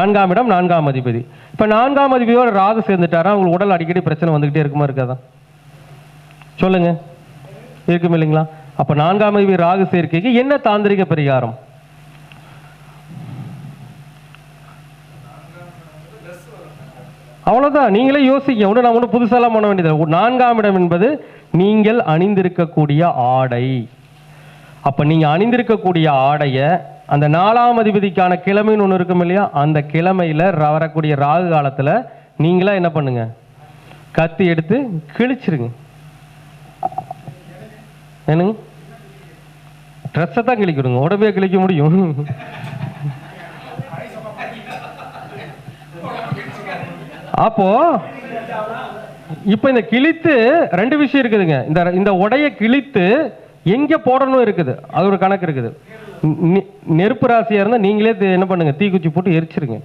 நான்காம் இடம் நான்காம் அதிபதி. இப்போ நான்காம் அதிபதியோட ராகு சேர்ந்துட்டாரா? உங்களுக்கு உடல் அடிக்கடி பிரச்சனை வந்துகிட்டே இருக்குமா இருக்காதா? சொல்லுங்க. இருக்கும் இல்லைங்களா? அப்போ நான்காம் அதிபதி ராகு சேர்க்கைக்கு என்ன தாந்திரிக பரிகாரம்? அவ்வளோதான் நீங்களே யோசிக்க ஒன்று நான் ஒன்றும் புதுசெல்லாம் பண்ண வேண்டியது நான்காம் இடம் என்பது நீங்கள் அணிந்திருக்கக்கூடிய ஆடை. அப்போ நீங்கள் அணிந்திருக்கக்கூடிய ஆடையை அந்த நாலாம் அதிபதிக்கான கிழமைன்னு ஒன்று இருக்கும் இல்லையா? அந்த கிழமையில் வரக்கூடிய ராகு காலத்தில் நீங்களா என்ன பண்ணுங்க? கத்தி எடுத்து கிழிச்சிருங்க. என்னங்க? ட்ரெஸ்ஸை தான் கிழிக்கணுங்க. உடம்பே கிழிக்க முடியும். அப்போ இப்போ இந்த கிழித்து ரெண்டு விஷயம் இருக்குதுங்க. இந்த இந்த உடைய கிழித்து எங்கே போடணும் இருக்குது? அது ஒரு கணக்கு இருக்குது. நெருப்பு ராசியாக இருந்தால் நீங்களே என்ன பண்ணுங்க தீக்குச்சி போட்டு எரிச்சிருங்க.